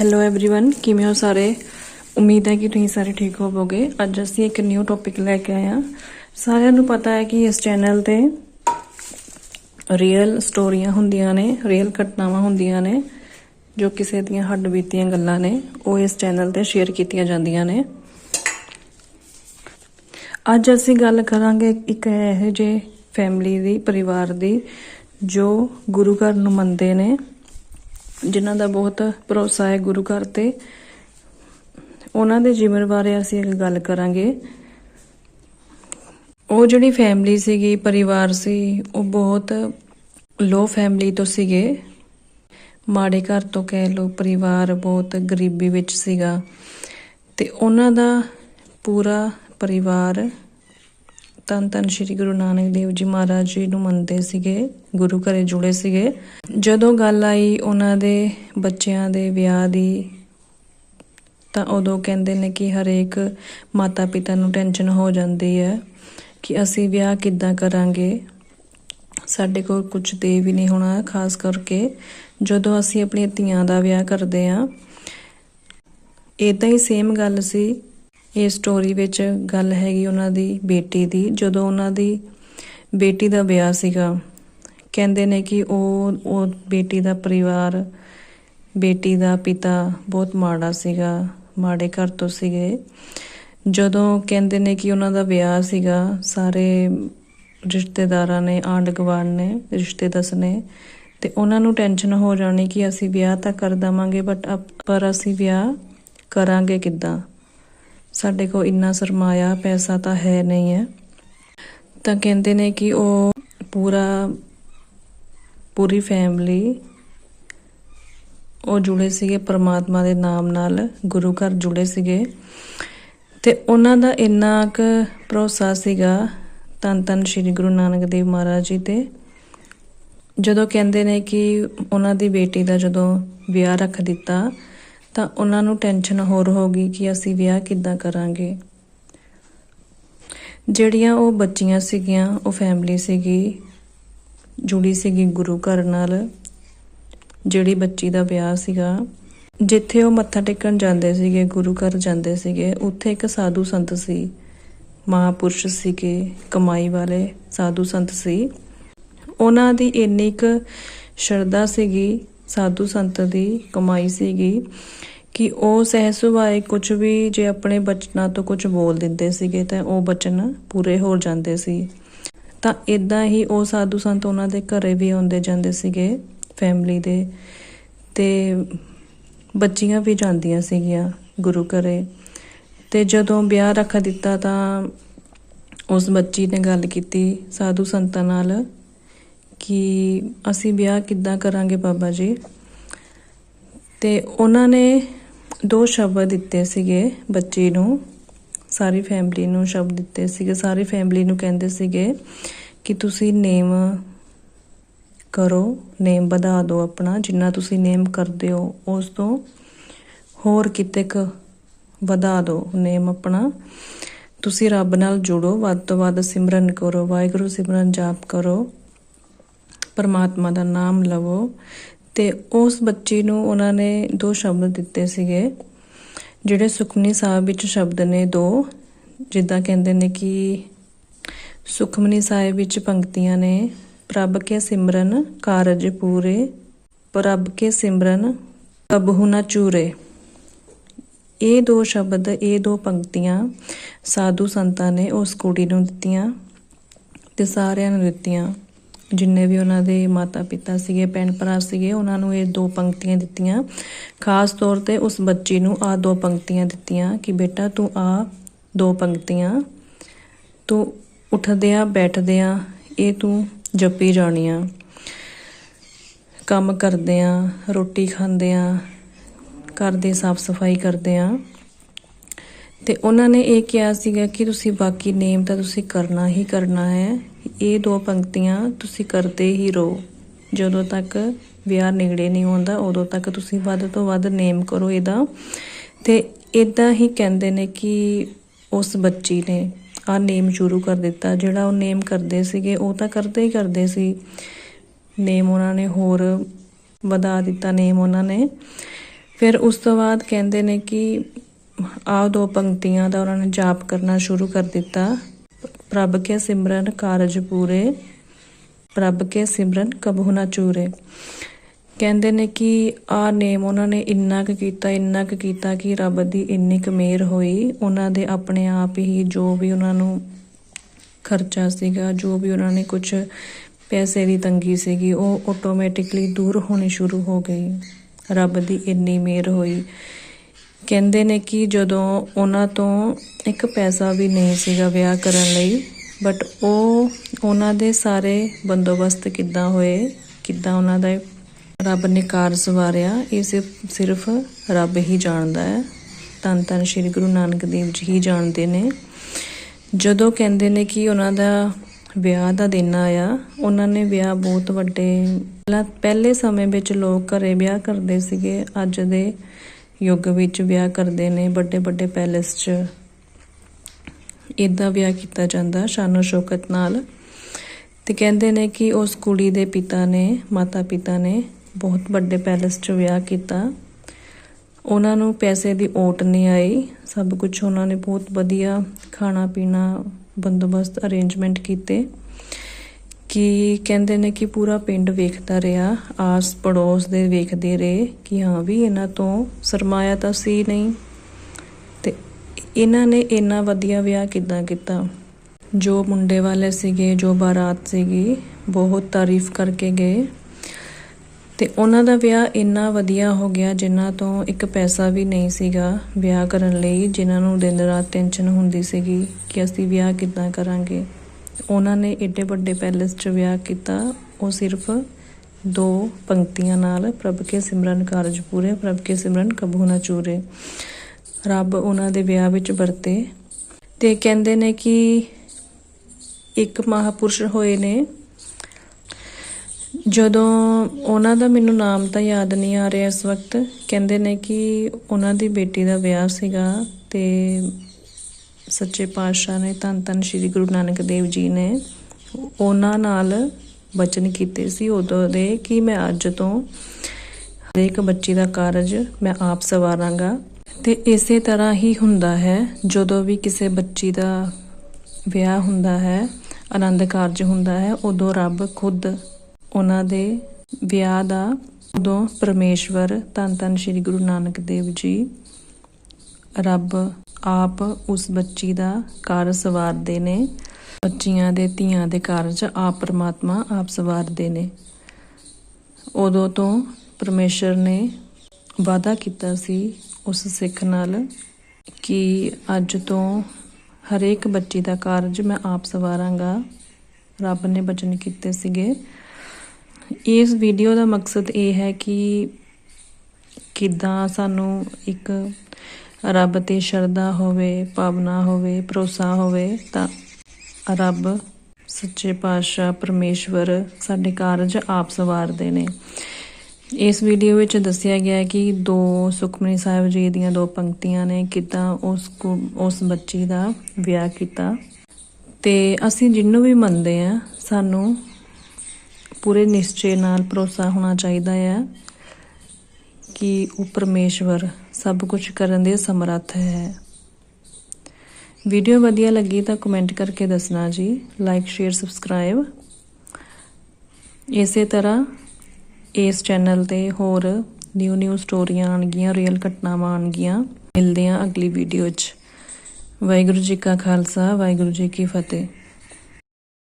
Hello everyone ਕਿਵੇਂ ਹੋ ਸਾਰੇ ਉਮੀਦ ਹੈ ਕਿ ਤੁਸੀਂ ਸਾਰੇ ਠੀਕ ਹੋਵੋਗੇ ਅੱਜ ਅਸੀਂ ਇੱਕ ਨਿਊ ਟੌਪਿਕ ਲੈ ਕੇ ਆਏ ਹਾਂ ਸਾਰਿਆਂ ਨੂੰ ਪਤਾ ਹੈ ਕਿ ਇਸ ਚੈਨਲ ਤੇ ਰੀਅਲ ਸਟੋਰੀਆਂ ਹੁੰਦੀਆਂ ਨੇ ਰੀਅਲ ਘਟਨਾਵਾਂ ਹੁੰਦੀਆਂ ਨੇ ਜੋ ਕਿਸੇ ਦੀਆਂ ਹੱਡ ਬੀਤੀਆਂ ਗੱਲਾਂ ਨੇ ਉਹ ਇਸ ਚੈਨਲ ਤੇ ਸ਼ੇਅਰ ਕੀਤੀਆਂ ਜਾਂਦੀਆਂ ਨੇ ਅੱਜ ਅਸੀਂ ਗੱਲ ਕਰਾਂਗੇ ਇੱਕ ਇਹੋ ਜਿਹੇ ਫੈਮਿਲੀ ਦੀ ਪਰਿਵਾਰ ਦੀ ਜੋ ਗੁਰੂ ਘਰ ਨੂੰ ਮੰਨਦੇ ਨੇ ਜਿਨ੍ਹਾਂ ਦਾ ਬਹੁਤ ਭਰੋਸਾ ਹੈ ਗੁਰੂ ਘਰ ਤੇ, ਉਹਨਾਂ ਦੇ ਜੀਵਨ ਬਾਰੇ ਅਸੀਂ ਇੱਕ ਗੱਲ ਕਰਾਂਗੇ, ਉਹ ਜਿਹੜੀ ਫੈਮਿਲੀ ਸੀਗੀ, ਪਰਿਵਾਰ ਸੀ, ਉਹ ਬਹੁਤ ਲੋ ਫੈਮਿਲੀ ਤੋਂ ਸੀਗੇ। ਮਾੜੇ ਘਰ ਤੋਂ ਕਹਿ ਲੋ ਪਰਿਵਾਰ ਬਹੁਤ ਗਰੀਬੀ ਵਿੱਚ ਸੀਗਾ। ਤੇ ਉਹਨਾਂ ਦਾ ਪੂਰਾ ਪਰਿਵਾਰ ਤਨ ਤਨ ਸ਼੍ਰੀ ਗੁਰੂ ਨਾਨਕ ਦੇਵ ਜੀ ਮਹਾਰਾਜ ਜੀ ਨੂੰ ਮੰਨਦੇ ਸੀਗੇ, ਗੁਰੂ ਘਰੇ ਜੁੜੇ ਸੀਗੇ। ਜਦੋਂ ਗੱਲ ਆਈ ਉਹਨਾਂ ਦੇ ਬੱਚਿਆਂ ਦੇ ਵਿਆਹ ਦੀ, ਤਾਂ ਉਦੋਂ ਕਹਿੰਦੇ ਨੇ ਕਿ ਹਰੇਕ ਮਾਤਾ ਪਿਤਾ ਨੂੰ ਟੈਨਸ਼ਨ ਹੋ ਜਾਂਦੀ ਹੈ ਕਿ ਅਸੀਂ ਵਿਆਹ ਕਿੱਦਾਂ ਕਰਾਂਗੇ। ਸਾਡੇ ਕੋਲ ਕੁਝ ਦੇ ਵੀ ਨਹੀਂ ਹੋਣਾ, ਖਾਸ ਕਰਕੇ ਜਦੋਂ ਅਸੀਂ ਆਪਣੀਆਂ ਧੀਆਂ ਦਾ ਵਿਆਹ ਕਰਦੇ ਆ ਇਦਾਂ ਹੀ ਸੇਮ ਗੱਲ ਸੀ ਇਹ ਸਟੋਰੀ ਵਿੱਚ ਗੱਲ ਹੈਗੀ ਉਹਨਾਂ ਦੀ ਬੇਟੀ ਦੀ, ਜਦੋਂ ਉਹਨਾਂ ਦੀ ਬੇਟੀ ਦਾ ਵਿਆਹ ਸੀਗਾ, ਕਹਿੰਦੇ ਨੇ ਕਿ ਉਹ ਉਹ ਬੇਟੀ ਦਾ ਪਰਿਵਾਰ, ਬੇਟੀ ਦਾ ਪਿਤਾ ਬਹੁਤ ਮਾੜਾ ਸੀਗਾ, ਮਾੜੇ ਘਰ ਤੋਂ ਸੀਗੇ। ਜਦੋਂ ਕਹਿੰਦੇ ਨੇ ਕਿ ਉਹਨਾਂ ਦਾ ਵਿਆਹ ਸੀਗਾ, ਸਾਰੇ ਰਿਸ਼ਤੇਦਾਰਾਂ ਨੇ, ਆਂਢ ਗੁਆਂਢ ਨੇ ਰਿਸ਼ਤੇ ਦੱਸਣੇ ਤੇ ਉਹਨਾਂ ਨੂੰ ਟੈਨਸ਼ਨ ਹੋ ਜਾਣੀ ਕਿ ਅਸੀਂ ਵਿਆਹ ਤਾਂ ਕਰ ਦਵਾਂਗੇ ਬਟ ਪਰ ਅਸੀਂ ਵਿਆਹ ਕਰਾਂਗੇ ਕਿੱਦਾਂ? ਸਾਡੇ ਕੋਲ ਇੰਨਾ ਸਰਮਾਇਆ ਪੈਸਾ ਤਾਂ ਹੈ ਨਹੀਂ ਹੈ। ਤਾਂ ਕਹਿੰਦੇ ਨੇ ਕਿ ਉਹ ਪੂਰਾ, ਪੂਰੀ ਫੈਮਿਲੀ ਉਹ ਜੁੜੇ ਸੀਗੇ ਪ੍ਰਮਾਤਮਾ ਦੇ ਨਾਮ ਨਾਲ, ਗੁਰੂ ਘਰ ਜੁੜੇ ਸੀਗੇ। ਤੇ ਉਹਨਾਂ ਦਾ ਇੰਨਾ ਕੁ ਭਰੋਸਾ ਸੀਗਾ ਤਨ ਤਨ ਸ੍ਰੀ ਗੁਰੂ ਨਾਨਕ ਦੇਵ ਮਹਾਰਾਜ ਜੀ ਤੇ। ਜਦੋਂ ਕਹਿੰਦੇ ਨੇ ਕਿ ਉਹਨਾਂ ਦੀ ਬੇਟੀ ਦਾ ਜਦੋਂ ਵਿਆਹ ਰੱਖ ਦਿੱਤਾ ਤਾਂ ਉਹਨਾਂ ਨੂੰ ਟੈਨਸ਼ਨ ਹੋਰ ਹੋ ਗਈ ਕਿ ਅਸੀਂ ਵਿਆਹ ਕਿੱਦਾਂ ਕਰਾਂਗੇ। ਜਿਹੜੀਆਂ ਉਹ ਬੱਚੀਆਂ ਸੀਗੀਆਂ, ਉਹ ਫੈਮਿਲੀ ਸੀਗੀ, ਜੁੜੀ ਸੀਗੀ ਗੁਰੂ ਘਰ ਨਾਲ, ਜਿਹੜੀ ਬੱਚੀ ਦਾ ਵਿਆਹ ਸੀਗਾ। ਜਿੱਥੇ ਉਹ ਮੱਥਾ ਟੇਕਣ ਜਾਂਦੇ ਸੀਗੇ, ਗੁਰੂ ਘਰ ਜਾਂਦੇ ਸੀਗੇ, ਉੱਥੇ ਇੱਕ ਸਾਧੂ ਸੰਤ ਸੀ, ਮਹਾਪੁਰਸ਼ ਸੀਗੇ, ਕਮਾਈ ਵਾਲੇ ਸਾਧੂ ਸੰਤ ਸੀ। ਉਹਨਾਂ ਦੀ ਇੰਨੀ ਕੁ ਸ਼ਰਧਾ ਸੀਗੀ ਸਾਧੂ ਸੰਤ ਦੀ ਕਮਾਈ ਸੀਗੀ ਕਿ ਉਹ ਸਹਿ ਸੁਭਾਏ ਕੁਝ ਵੀ ਜੇ ਆਪਣੇ ਬਚਨਾਂ ਤੋਂ ਕੁਝ ਬੋਲ ਦਿੰਦੇ ਸੀਗੇ ਤਾਂ ਉਹ ਬਚਨ ਪੂਰੇ ਹੋ ਜਾਂਦੇ ਸੀ। ਤਾਂ ਇਦਾਂ ਹੀ ਉਹ ਸਾਧੂ ਸੰਤ ਉਹਨਾਂ ਦੇ ਘਰੇ ਵੀ ਆਉਂਦੇ ਜਾਂਦੇ ਸੀਗੇ ਫੈਮਿਲੀ ਦੇ, ਤੇ ਬੱਚੀਆਂ ਵੀ ਜਾਂਦੀਆਂ ਸੀਗੀਆਂ ਗੁਰੂ ਘਰੇ। ਤੇ ਜਦੋਂ ਵਿਆਹ ਰੱਖ ਦਿੱਤਾ ਤਾਂ ਉਸ ਬੱਚੀ ਨੇ ਗੱਲ ਕੀਤੀ ਸਾਧੂ ਸੰਤਾਂ ਨਾਲ ਕਿ ਅਸੀਂ ਵਿਆਹ ਕਿੱਦਾਂ ਕਰਾਂਗੇ ਬਾਬਾ ਜੀ? ਤੇ ਉਹਨਾਂ ਨੇ ਦੋ ਸ਼ਬਦ ਦਿੱਤੇ ਸੀਗੇ ਬੱਚੀ ਨੂੰ, ਸਾਰੀ ਫੈਮਿਲੀ ਨੂੰ ਸ਼ਬਦ ਦਿੱਤੇ ਸੀਗੇ, ਸਾਰੀ ਫੈਮਿਲੀ ਨੂੰ ਕਹਿੰਦੇ ਸੀਗੇ ਕਿ ਤੁਸੀਂ ਨੇਮ ਕਰੋ, ਨੇਮ ਵਧਾ ਦਿਓ ਆਪਣਾ, ਜਿੰਨਾ ਤੁਸੀਂ ਨੇਮ ਕਰਦੇ ਹੋ ਉਸ ਤੋਂ ਹੋਰ ਕਿਤੇ ਕ ਵਧਾ ਦਿਓ ਨੇਮ ਆਪਣਾ। ਤੁਸੀਂ ਰੱਬ ਨਾਲ ਜੁੜੋ, ਵੱਧ ਤੋਂ ਵੱਧ ਸਿਮਰਨ ਕਰੋ, ਵਾਹਿਗੁਰੂ ਸਿਮਰਨ ਜਾਪ ਕਰੋ। ਪਰਮਾਤਮਾ ਦਾ ਨਾਮ ਲਵੋ। ਤੇ ਉਸ ਬੱਚੀ ਨੂੰ ਉਹਨਾਂ ਨੇ ਦੋ ਸ਼ਬਦ ਦਿੱਤੇ ਸੀਗੇ, ਜਿਹੜੇ ਸੁਖਮਨੀ ਸਾਹਿਬ ਵਿੱਚ ਸ਼ਬਦ ਨੇ ਦੋ, ਜਿੱਦਾਂ ਕਹਿੰਦੇ ਨੇ ਕਿ ਸੁਖਮਨੀ ਸਾਹਿਬ ਵਿੱਚ ਪੰਕਤੀਆਂ ਨੇ, ਪ੍ਰਭ ਕੇ ਸਿਮਰਨ ਕਾਰਜ ਪੂਰੇ, ਪ੍ਰਭ ਕੇ ਸਿਮਰਨ ਕਬਹੁ ਨਾ ਚੂਰੇ। ਇਹ ਦੋ ਸ਼ਬਦ, ਇਹ ਦੋ ਪੰਕਤੀਆਂ ਸਾਧੂ ਸੰਤਾਂ ਨੇ ਉਸ ਕੁੜੀ ਨੂੰ ਦਿੱਤੀਆਂ ਤੇ ਸਾਰਿਆਂ ਨੂੰ ਦਿੱਤੀਆਂ। ਜਿੰਨੇ ਵੀ ਉਹਨਾਂ ਦੇ ਮਾਤਾ ਪਿਤਾ ਸੀਗੇ ਭੈਣ ਭਰਾ ਸੀਗੇ, ਉਹਨਾਂ ਨੂੰ ਇਹ ਦੋ ਪੰਕਤੀਆਂ ਦਿੱਤੀਆਂ। ਖਾਸ ਤੌਰ ਤੇ ਉਸ ਬੱਚੀ ਨੂੰ ਆ ਦੋ ਪੰਕਤੀਆਂ ਦਿੱਤੀਆਂ ਕਿ ਬੇਟਾ ਤੂੰ ਆ ਦੋ ਪੰਕਤੀਆਂ, ਤੂੰ ਉੱਠਦਿਆਂ ਬੈਠਦਿਆਂ ਇਹ ਤੂੰ ਜਪੀ ਜਾਣੀਆਂ। ਕੰਮ ਕਰਦੇ ਕਰਦਿਆਂ ਰੋਟੀ ਖਾਂਦੇ ਖਾਂਦਿਆਂ ਘਰ ਦੀ ਸਾਫ਼ ਸਫ਼ਾਈ ਕਰਦੇ ਕਰਦਿਆਂ ਤੇ ਉਹਨਾਂ ਨੇ ਇਹ ਕਿਹਾ ਸੀਗਾ ਕਿ ਤੁਸੀਂ ਬਾਕੀ ਨੇਮ ਤਾਂ ਤੁਸੀਂ ਕਰਨਾ ਹੀ ਕਰਨਾ ਹੈ। ਇਹ ਦੋ ਪੰਕਤੀਆਂ ਤੁਸੀਂ ਕਰਦੇ ਹੀ ਰਹੋ। ਜਦੋਂ ਤੱਕ ਵਿਆਹ ਨਿਗੜੇ ਨਹੀਂ ਆਉਂਦਾ ਉਦੋਂ ਤੱਕ ਤੁਸੀਂ ਵੱਧ ਤੋਂ ਵੱਧ ਨੇਮ ਕਰੋ ਇਹਦਾ। ਤੇ ਇਦਾਂ ਹੀ ਕਹਿੰਦੇ ਨੇ ਕਿ ਉਸ ਬੱਚੀ ਨੇ ਆ ਨੇਮ ਸ਼ੁਰੂ ਕਰ ਦਿੱਤਾ। ਜਿਹੜਾ ਉਹ ਨੇਮ ਕਰਦੇ ਸੀਗੇ, ਉਹ ਤਾਂ ਕਰਦੇ ਹੀ ਕਰਦੇ ਸੀ। ਨੇਮ ਉਹਨਾਂ ਨੇ ਹੋਰ ਵਧਾ ਦਿੱਤਾ ਨੇਮ ਉਹਨਾਂ ਨੇ। ਫਿਰ ਉਸ ਤੋਂ ਬਾਅਦ ਕਹਿੰਦੇ ਨੇ ਕਿ ਆਹ ਦੋ ਪੰਕਤੀਆਂ ਦਾ ਉਹਨਾਂ ਨੇ ਜਾਪ ਕਰਨਾ ਸ਼ੁਰੂ ਕਰ ਦਿੱਤਾ। ਪ੍ਰਭ ਕੇ ਸਿਮਰਨ ਕਾਰਜ ਪੂਰੇ, ਪ੍ਰਭ ਕੇ ਸਿਮਰਨ ਕਬਹੁ ਨਾ ਚੂਰੇ। ਕਹਿੰਦੇ ਨੇ ਕਿ ਆ ਨੇਮ ਉਹਨਾਂ ਨੇ ਇੰਨਾ ਕੁ ਕੀਤਾ, ਇੰਨਾ ਕੁ ਕੀਤਾ ਕਿ ਰੱਬ ਦੀ ਇੰਨੀ ਕੁ ਮਿਹਰ ਹੋਈ। ਉਹਨਾਂ ਦੇ ਆਪਣੇ ਆਪ ਹੀ ਜੋ ਵੀ ਉਹਨਾਂ ਨੂੰ ਖਰਚਾ ਸੀਗਾ, ਜੋ ਵੀ ਉਹਨਾਂ ਨੇ ਕੁਝ ਪੈਸੇ ਦੀ ਤੰਗੀ ਸੀਗੀ, ਉਹ ਆਟੋਮੈਟਿਕਲੀ ਦੂਰ ਹੋਣੀ ਸ਼ੁਰੂ ਹੋ ਗਈ। ਰੱਬ ਦੀ ਇੰਨੀ ਮਿਹਰ ਹੋਈ। ਕਹਿੰਦੇ ਨੇ ਕਿ ਜਦੋਂ ਉਹਨਾਂ ਤੋਂ ਇੱਕ ਪੈਸਾ ਵੀ ਨਹੀਂ ਸੀਗਾ ਵਿਆਹ ਕਰਨ ਲਈ ਬਟ ਉਹ ਉਹਨਾਂ ਦੇ ਸਾਰੇ ਬੰਦੋਬਸਤ ਕਿੱਦਾਂ ਹੋਏ, ਕਿੱਦਾਂ ਉਹਨਾਂ ਦਾ ਰੱਬ ਨੇ ਕਾਰ ਸਵਾਰਿਆ, ਇਹ ਸਿਰਫ ਸਿਰਫ ਰੱਬ ਹੀ ਜਾਣਦਾ ਹੈ। ਤਨ ਤਨ ਸ੍ਰੀ ਗੁਰੂ ਨਾਨਕ ਦੇਵ ਜੀ ਹੀ ਜਾਣਦੇ ਨੇ। ਜਦੋਂ ਕਹਿੰਦੇ ਨੇ ਕਿ ਉਹਨਾਂ ਦਾ ਵਿਆਹ ਦਾ ਦਿਨ ਆਇਆ, ਉਹਨਾਂ ਨੇ ਵਿਆਹ ਬਹੁਤ ਵੱਡੇ, ਪਹਿਲਾਂ- ਪਹਿਲੇ ਸਮੇਂ ਵਿੱਚ ਲੋਕ ਘਰੇ ਵਿਆਹ ਕਰਦੇ ਸੀਗੇ, ਅੱਜ ਦੇ ਯੁੱਗ ਵਿੱਚ ਵਿਆਹ ਕਰਦੇ ਨੇ, ਵੱਡੇ ਵੱਡੇ ਪੈਲੇਸ 'ਚ ਇਦਾਂ ਵਿਆਹ ਕੀਤਾ ਜਾਂਦਾ, ਸ਼ਾਨੋ ਸ਼ੌਕਤ ਨਾਲ। ਤੇ ਕਹਿੰਦੇ ਨੇ ਕਿ ਉਸ ਕੁੜੀ ਦੇ ਪਿਤਾ ਨੇ, ਮਾਤਾ ਪਿਤਾ ਨੇ ਬਹੁਤ ਵੱਡੇ ਪੈਲੇਸ 'ਚ ਵਿਆਹ ਕੀਤਾ। ਉਹਨਾਂ ਨੂੰ ਪੈਸੇ ਦੀ ਓਟ ਨਹੀਂ ਆਈ, ਸਭ ਕੁਝ ਉਹਨਾਂ ਨੇ ਬਹੁਤ ਵਧੀਆ ਖਾਣਾ ਪੀਣਾ ਬੰਦੋਬਸਤ ਅਰੇਂਜਮੈਂਟ ਕੀਤੇ। ਕਿ ਕਹਿੰਦੇ ਨੇ ਕਿ ਪੂਰਾ ਪਿੰਡ ਵੇਖਦਾ ਰਿਹਾ, ਆਸ ਪੜੋਸ ਦੇ ਵੇਖਦੇ ਰਹੇ ਕਿ ਹਾਂ ਵੀ ਇਹਨਾਂ ਤੋਂ ਸਰਮਾਇਆ ਤਾਂ ਸੀ ਨਹੀਂ। ਤੇ ਇਹਨਾਂ ਨੇ ਇੰਨਾ ਵਧੀਆ ਵਿਆਹ ਕਿਦਾਂ ਕੀਤਾ? ਜੋ ਮੁੰਡੇ ਵਾਲੇ ਸੀਗੇ, ਜੋ ਬਾਰਾਤ ਸੀਗੀ, ਬਹੁਤ ਤਾਰੀਫ ਕਰਕੇ ਗਏ। ਤੇ ਉਹਨਾਂ ਦਾ ਵਿਆਹ ਇੰਨਾ ਵਧੀਆ ਹੋ ਗਿਆ ਜਿਨ੍ਹਾਂ ਤੋਂ ਇੱਕ ਪੈਸਾ ਵੀ ਨਹੀਂ ਸੀਗਾ ਵਿਆਹ ਕਰਨ ਲਈ, ਜਿਨ੍ਹਾਂ ਨੂੰ ਦਿਨ ਰਾਤ ਟੈਨਸ਼ਨ ਹੁੰਦੀ ਸੀਗੀ ਕਿ ਅਸੀਂ ਵਿਆਹ ਕਿੱਦਾਂ ਕਰਾਂਗੇ। ਉਹਨਾਂ ਨੇ ਏਡੇ ਵੱਡੇ ਪੈਲੇਸ 'ਚ ਵਿਆਹ ਕੀਤਾ। ਉਹ ਸਿਰਫ ਦੋ ਪੰਕਤੀਆਂ ਨਾਲ, ਪ੍ਰਭ ਕੇ ਸਿਮਰਨ ਕਾਰਜ ਪੂਰੇ, ਪ੍ਰਭ ਕੇ ਸਿਮਰਨ ਕਬੂ ਨਾ ਚੂਰੇ। ਰੱਬ ਉਹਨਾਂ ਦੇ ਵਿਆਹ ਵਿੱਚ ਵਰਤੇ। ਤੇ ਕਹਿੰਦੇ ਨੇ ਕਿ ਇੱਕ ਮਹਾਪੁਰਸ਼ ਹੋਏ ਨੇ। ਜਦੋਂ ਉਹਨਾਂ ਦਾ ਮੈਨੂੰ ਨਾਮ ਤਾਂ ਯਾਦ ਨਹੀਂ ਆ ਰਿਹਾ ਇਸ ਵਕਤ, ਕਹਿੰਦੇ ਨੇ ਕਿ ਉਹਨਾਂ ਦੀ ਬੇਟੀ ਦਾ ਵਿਆਹ ਸੀਗਾ ਤੇ ਸੱਚੇ ਪਾਤਸ਼ਾਹ ਨੇ, ਧੰਨ ਧੰਨ ਸ੍ਰੀ ਗੁਰੂ ਨਾਨਕ ਦੇਵ ਜੀ ਨੇ ਉਹਨਾਂ ਨਾਲ ਬਚਨ ਕੀਤੇ ਸੀ ਉਦੋਂ ਦੇ ਕਿ ਮੈਂ ਅੱਜ ਤੋਂ ਹਰੇਕ ਬੱਚੀ ਦਾ ਕਾਰਜ ਮੈਂ ਆਪ ਸਵਾਰਾਂਗਾ। ਤੇ ਇਸੇ ਤਰ੍ਹਾਂ ਹੀ ਹੁੰਦਾ ਹੈ, ਜਦੋਂ ਵੀ ਕਿਸੇ ਬੱਚੀ ਦਾ ਵਿਆਹ ਹੁੰਦਾ ਹੈ, ਆਨੰਦ ਕਾਰਜ ਹੁੰਦਾ ਹੈ, ਉਦੋਂ ਰੱਬ ਖੁਦ ਉਹਨਾਂ ਦੇ ਵਿਆਹ ਦਾ ਉਦੋਂ ਪਰਮੇਸ਼ਵਰ, ਧੰਨ ਧੰਨ ਸ੍ਰੀ ਗੁਰੂ ਨਾਨਕ ਦੇਵ ਜੀ, ਰੱਬ ਆਪ ਉਸ ਬੱਚੀ ਦਾ ਕਾਰਜ ਸਵਾਰਦੇ ਨੇ। ਬੱਚੀਆਂ ਦੇ ਧੀਆਂ ਦੇ ਕਾਰਜ ਆਪ ਪਰਮਾਤਮਾ ਆਪ ਸਵਾਰਦੇ ਨੇ। ਉਦੋਂ ਤੋਂ ਪਰਮੇਸ਼ਰ ਨੇ ਵਾਅਦਾ ਕੀਤਾ ਸੀ ਉਸ ਸਿੱਖ ਨਾਲ ਕਿ ਅੱਜ ਤੋਂ ਹਰੇਕ ਬੱਚੀ ਦਾ ਕਾਰਜ ਮੈਂ ਆਪ ਸਵਾਰਾਂਗਾ। ਰੱਬ ਨੇ ਬਚਨ ਕੀਤੇ ਸੀਗੇ। ਇਸ ਵੀਡੀਓ ਦਾ ਮਕਸਦ ਇਹ ਹੈ ਕਿ ਕਿੱਦਾਂ ਸਾਨੂੰ ਇੱਕ ਰੱਬ ਤੇ ਸ਼ਰਧਾ ਹੋਵੇ, ਭਾਵਨਾ ਹੋਵੇ, ਭਰੋਸਾ ਹੋਵੇ, ਤਾਂ ਰੱਬ, ਸੱਚੇ ਪਾਤਸ਼ਾਹ, ਪਰਮੇਸ਼ਵਰ ਸਾਡੇ ਕਾਰਜ ਆਪ ਸਵਾਰਦੇ ਨੇ। ਇਸ ਵੀਡੀਓ ਵਿੱਚ ਦੱਸਿਆ ਗਿਆ ਹੈ ਕਿ ਦੋ ਸੁਖਮਨੀ ਸਾਹਿਬ ਜੀ ਦੀਆਂ ਦੋ ਪੰਕਤੀਆਂ ਨੇ ਕਿਦਾਂ ਉਸ ਕੁ- ਉਸ ਬੱਚੀ ਦਾ ਵਿਆਹ ਕੀਤਾ। ਤੇ ਅਸੀਂ ਜਿਹਨੂੰ ਵੀ ਮੰਨਦੇ ਆ ਸਾਨੂੰ ਪੂਰੇ ਨਿਸ਼ਚੇ ਨਾਲ ਭਰੋਸਾ ਹੋਣਾ ਚਾਹੀਦਾ ਹੈ। ਕਿ ਉਹ ਪਰਮੇਸ਼ਵਰ ਸਭ ਕੁਝ ਕਰਨ ਦੇ ਸਮਰੱਥ ਹੈ। ਵੀਡੀਓ ਵਧੀਆ ਲੱਗੀ ਤਾਂ ਕਮੈਂਟ ਕਰਕੇ ਦੱਸਣਾ ਜੀ। ਲਾਈਕ ਸ਼ੇਅਰ ਸਬਸਕ੍ਰਾਈਬ ਇਸੇ ਤਰ੍ਹਾਂ ਇਸ ਚੈਨਲ ਤੇ ਹੋਰ ਨਿਊ ਨਿਊ ਸਟੋਰੀਆਂ ਆਣਗੀਆਂ ਰੀਅਲ ਘਟਨਾਵਾਂ ਆਣਗੀਆਂ ਮਿਲਦੇ ਹਾਂ ਅਗਲੀ ਵੀਡੀਓ 'ਚ। ਵਾਹਿਗੁਰੂ ਜੀ ਕਾ ਖਾਲਸਾ, ਵਾਹਿਗੁਰੂ ਜੀ ਕੀ ਫਤਿਹ।